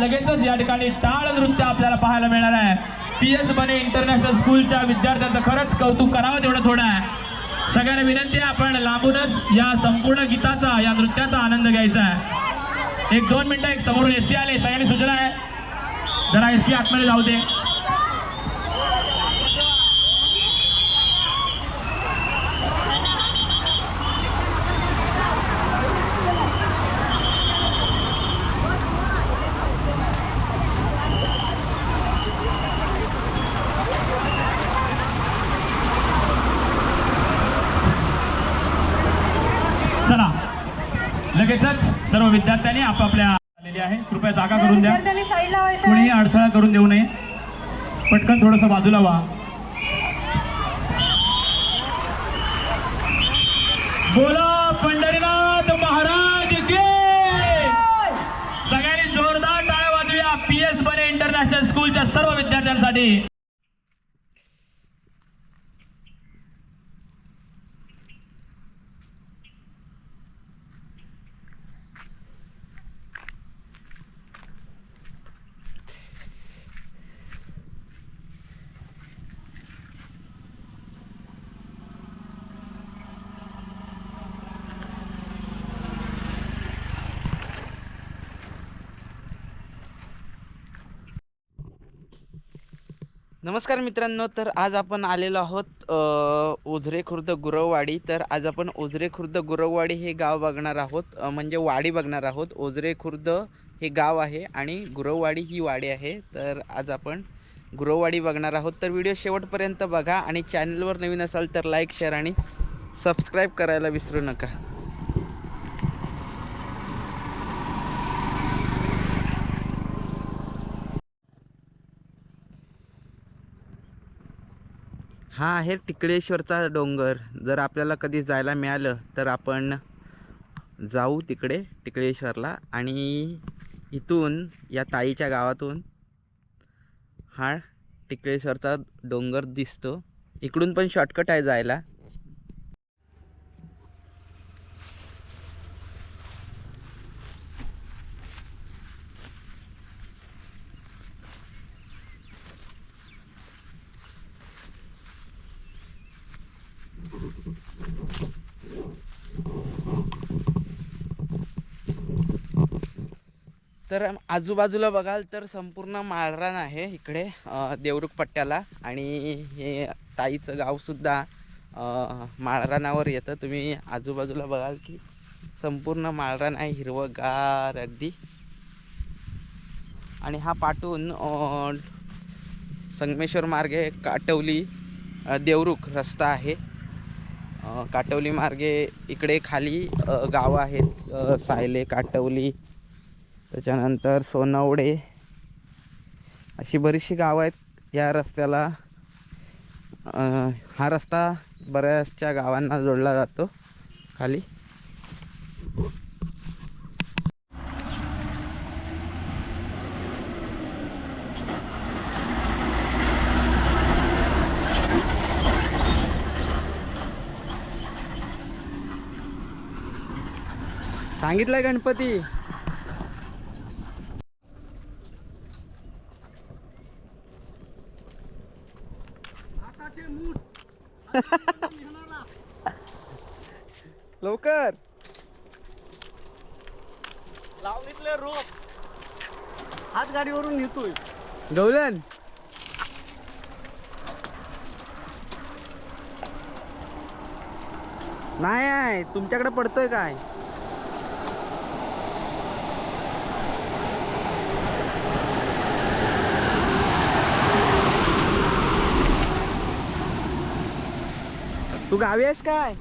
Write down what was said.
लगेचच या ठिकाणी टाळ नृत्य आपल्याला पाहायला मिळणार आहे. पी एस बने इंटरनॅशनल स्कूलच्या विद्यार्थ्यांचं खरंच कौतुक करावं तेवढं थोडं आहे. सगळ्यांना विनंती आहे आपण लांबूनच या संपूर्ण गीताचा या नृत्याचा आनंद घ्यायचा आहे. एक दोन मिनिटं एक समोरून एस टी आले सगळ्यांनी जरा एस टी आतमध्ये जाऊ दे. चला. लगेचच सर्व विद्यार्थ्यांनी आपापल्या आहे. कृपया जागा करून द्या. कोणीही अडथळा करून देऊ नये. पटकन थोडस बाजूला व्हा. बोला पंढरीनाथ महाराज की. सगळ्यांनी जोरदार टाळ्या वाजूया पी एस बने इंटरनॅशनल स्कूलच्या सर्व विद्यार्थ्यांसाठी. नमस्कार मित्रांनो तर आज आपण आलेलो आहोत ओझरे खुर्द गुरववाडी. तर आज आपण ओझरे खुर्द गुरववाडी हे गाव बघणार आहोत म्हणजे वाडी बघणार आहोत. ओझरे खुर्द हे गाव आहे आणि गुरववाडी ही वाडी आहे. तर आज आपण गुरववाडी बघणार आहोत. तर व्हिडिओ शेवटपर्यंत बघा आणि चॅनलवर नवीन असाल तर लाईक शेअर आणि सबस्क्राईब करायला विसरू नका. हा आहे टिकळेश्वरचा डोंगर. जर आपल्याला कधी जायला मिळालं तर आपण जाऊ तिकडे टिकळेश्वरला. आणि इथून या ताईच्या गावातून हा टिकळेश्वरचा डोंगर दिसतो. इकडून पण शॉर्टकट आहे जायला. तर आजूबाजूला बघाल तर संपूर्ण माळरान आहे इकडे देवरुख पट्ट्याला. आणि हे ताईचं गावसुद्धा माळरानावर येतं. तुम्ही आजूबाजूला बघाल की संपूर्ण माळरान आहे हिरवंगार अगदी. आणि हा पाठून संगमेश्वर मार्गे काटवली देवरुख रस्ता आहे. काटवली मार्गे इकडे खाली गाव गावं आहेत सायले काटवली त्याच्यानंतर सोनवडे. अशी बरीचशी गावं आहेत या रस्त्याला. हा रस्ता बऱ्याचशा गावांना जोडला जातो. खाली. सांगितलं गणपती. लवकर. लावणीतले रोप. हात गाडीवरून नेतोय. गवलन नाही आहे तुमच्याकडे पडतोय काय? तू गावी आहेस काय?